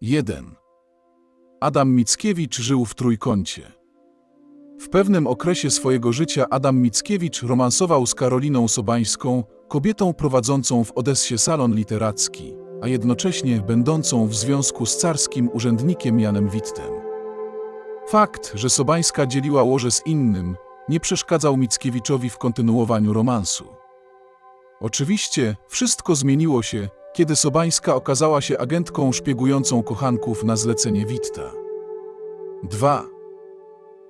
1. Adam Mickiewicz żył w trójkącie. W pewnym okresie swojego życia Adam Mickiewicz romansował z Karoliną Sobańską, kobietą prowadzącą w Odessie salon literacki, a jednocześnie będącą w związku z carskim urzędnikiem Janem Wittem. Fakt, że Sobańska dzieliła łoże z innym, nie przeszkadzał Mickiewiczowi w kontynuowaniu romansu. Oczywiście wszystko zmieniło się, kiedy Sobańska okazała się agentką szpiegującą kochanków na zlecenie Witta. 2.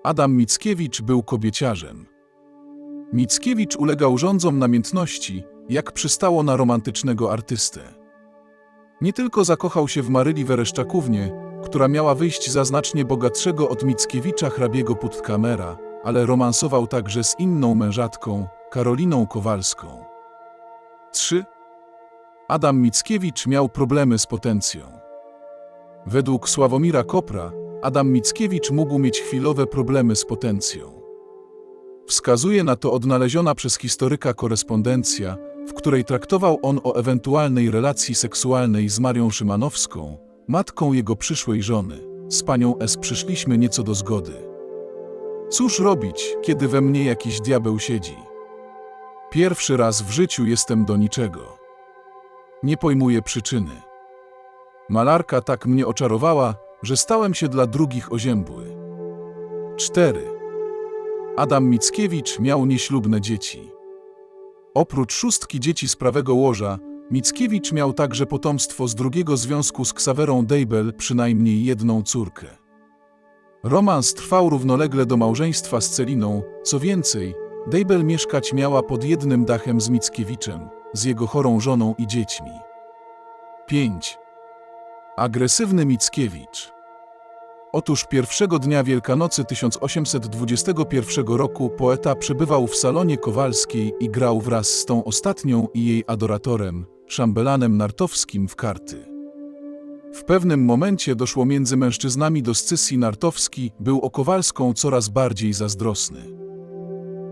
Adam Mickiewicz był kobieciarzem. Mickiewicz ulegał rządzom namiętności, jak przystało na romantycznego artystę. Nie tylko zakochał się w Maryli Wereszczakównie, która miała wyjść za znacznie bogatszego od Mickiewicza hrabiego Puttkamera, ale romansował także z inną mężatką, Karoliną Kowalską. 3. Adam Mickiewicz miał problemy z potencją. Według Sławomira Kopra, Adam Mickiewicz mógł mieć chwilowe problemy z potencją. Wskazuje na to odnaleziona przez historyka korespondencja, w której traktował on o ewentualnej relacji seksualnej z Marią Szymanowską, matką jego przyszłej żony. Z panią S. przyszliśmy nieco do zgody. Cóż robić, kiedy we mnie jakiś diabeł siedzi? Pierwszy raz w życiu jestem do niczego. Nie pojmuję przyczyny. Malarka tak mnie oczarowała, że stałem się dla drugich oziębły. 4. Adam Mickiewicz miał nieślubne dzieci. Oprócz szóstki dzieci z prawego łoża, Mickiewicz miał także potomstwo z drugiego związku z Ksawerą Deibel, przynajmniej jedną córkę. Romans trwał równolegle do małżeństwa z Celiną, co więcej, Deibel mieszkać miała pod jednym dachem z Mickiewiczem, z jego chorą żoną i dziećmi. 5. Agresywny Mickiewicz Otóż pierwszego dnia Wielkanocy 1821 roku poeta przebywał w salonie Kowalskiej i grał wraz z tą ostatnią i jej adoratorem, szambelanem nartowskim w karty. W pewnym momencie doszło między mężczyznami do scysji Nartowski był o Kowalską coraz bardziej zazdrosny.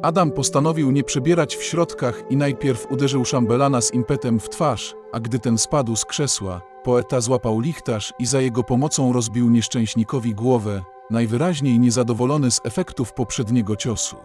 Adam postanowił nie przebierać w środkach i najpierw uderzył szambelana z impetem w twarz, a gdy ten spadł z krzesła, poeta złapał lichtarz i za jego pomocą rozbił nieszczęśnikowi głowę, najwyraźniej niezadowolony z efektów poprzedniego ciosu.